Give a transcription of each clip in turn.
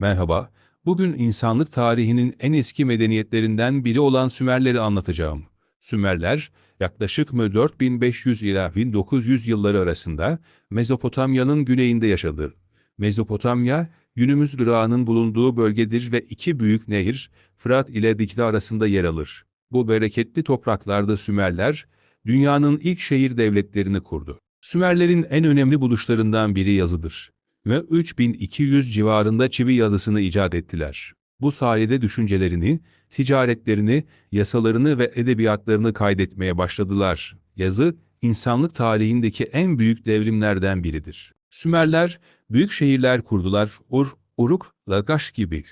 Merhaba, bugün insanlık tarihinin en eski medeniyetlerinden biri olan Sümerleri anlatacağım. Sümerler, yaklaşık 4500 ila 1900 yılları arasında Mezopotamya'nın güneyinde yaşadı. Mezopotamya, günümüz Irak'ın bulunduğu bölgedir ve iki büyük nehir, Fırat ile Dicle arasında yer alır. Bu bereketli topraklarda Sümerler, dünyanın ilk şehir devletlerini kurdu. Sümerlerin en önemli buluşlarından biri yazıdır ve 3200 civarında çivi yazısını icat ettiler. Bu sayede düşüncelerini, ticaretlerini, yasalarını ve edebiyatlarını kaydetmeye başladılar. Yazı, insanlık tarihindeki en büyük devrimlerden biridir. Sümerler, büyük şehirler kurdular, Ur, Uruk, Lagash gibi.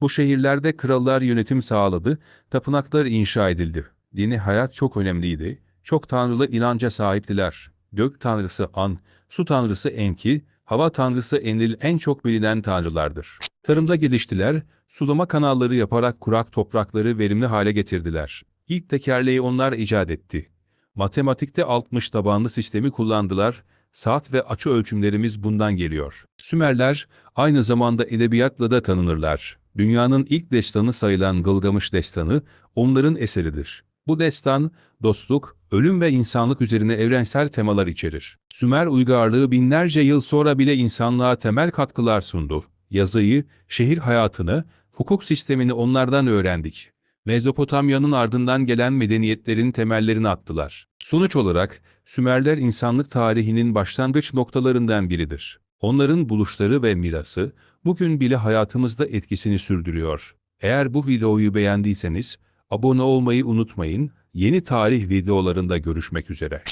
Bu şehirlerde krallar yönetim sağladı, tapınaklar inşa edildi. Dini hayat çok önemliydi. Çok tanrılı inanca sahiptiler. Gök tanrısı An, su tanrısı Enki, hava tanrısı Enlil en çok bilinen tanrılardır. Tarımda geliştiler, sulama kanalları yaparak kurak toprakları verimli hale getirdiler. İlk tekerleği onlar icat etti. Matematikte 60 tabanlı sistemi kullandılar, saat ve açı ölçümlerimiz bundan geliyor. Sümerler aynı zamanda edebiyatla da tanınırlar. Dünyanın ilk destanı sayılan Gılgamış destanı onların eseridir. Bu destan, dostluk, ölüm ve insanlık üzerine evrensel temalar içerir. Sümer uygarlığı binlerce yıl sonra bile insanlığa temel katkılar sundu. Yazıyı, şehir hayatını, hukuk sistemini onlardan öğrendik. Mezopotamya'nın ardından gelen medeniyetlerin temellerini attılar. Sonuç olarak, Sümerler insanlık tarihinin başlangıç noktalarından biridir. Onların buluşları ve mirası, bugün bile hayatımızda etkisini sürdürüyor. Eğer bu videoyu beğendiyseniz, abone olmayı unutmayın, yeni tarih videolarında görüşmek üzere.